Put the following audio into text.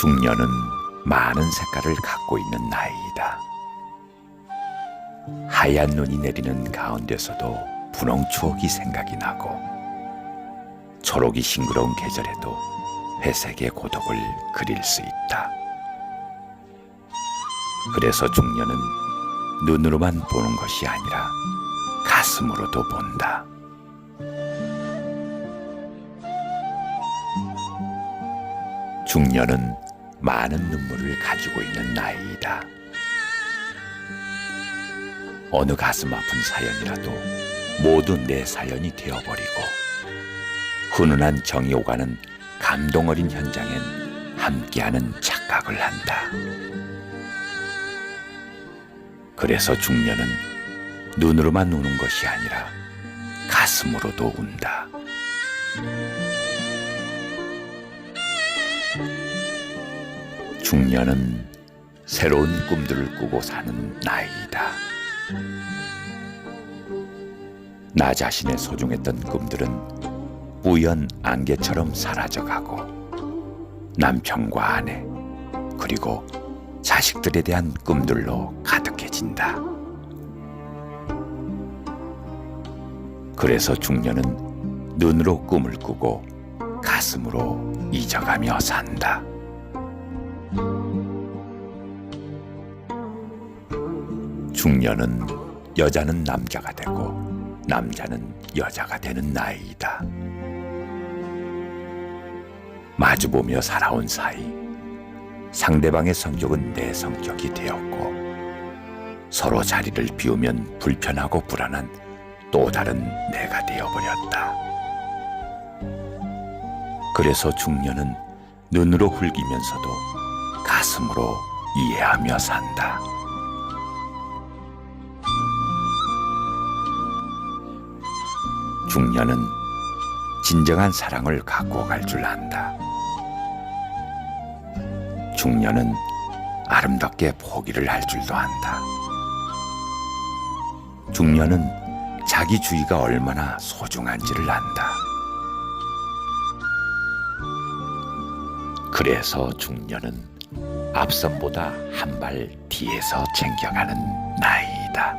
중년은 많은 색깔을 갖고 있는 나이이다. 하얀 눈이 내리는 가운데서도 분홍 추억이 생각이 나고 초록이 싱그러운 계절에도 회색의 고독을 그릴 수 있다. 그래서 중년은 눈으로만 보는 것이 아니라 가슴으로도 본다. 중년은 많은 눈물을 가지고 있는 나이이다. 어느 가슴 아픈 사연이라도 모두 내 사연이 되어버리고 훈훈한 정이 오가는 감동 어린 현장엔 함께하는 착각을 한다. 그래서 중년은 눈으로만 우는 것이 아니라 가슴으로도 운다. 중년은 새로운 꿈들을 꾸고 사는 나이이다. 나 자신의 소중했던 꿈들은 우연 안개처럼 사라져가고 남편과 아내 그리고 자식들에 대한 꿈들로 가득해진다. 그래서 중년은 눈으로 꿈을 꾸고 가슴으로 잊어가며 산다. 중년은 여자는 남자가 되고 남자는 여자가 되는 나이이다. 마주보며 살아온 사이 상대방의 성격은 내 성격이 되었고 서로 자리를 비우면 불편하고 불안한 또 다른 내가 되어버렸다. 그래서 중년은 눈으로 훌기면서도 가슴으로 이해하며 산다. 중년은 진정한 사랑을 갖고 갈 줄 안다. 중년은 아름답게 포기를 할 줄도 안다. 중년은 자기 주의가 얼마나 소중한지를 안다. 그래서 중년은 앞선보다 한 발 뒤에서 챙겨가는 나이다.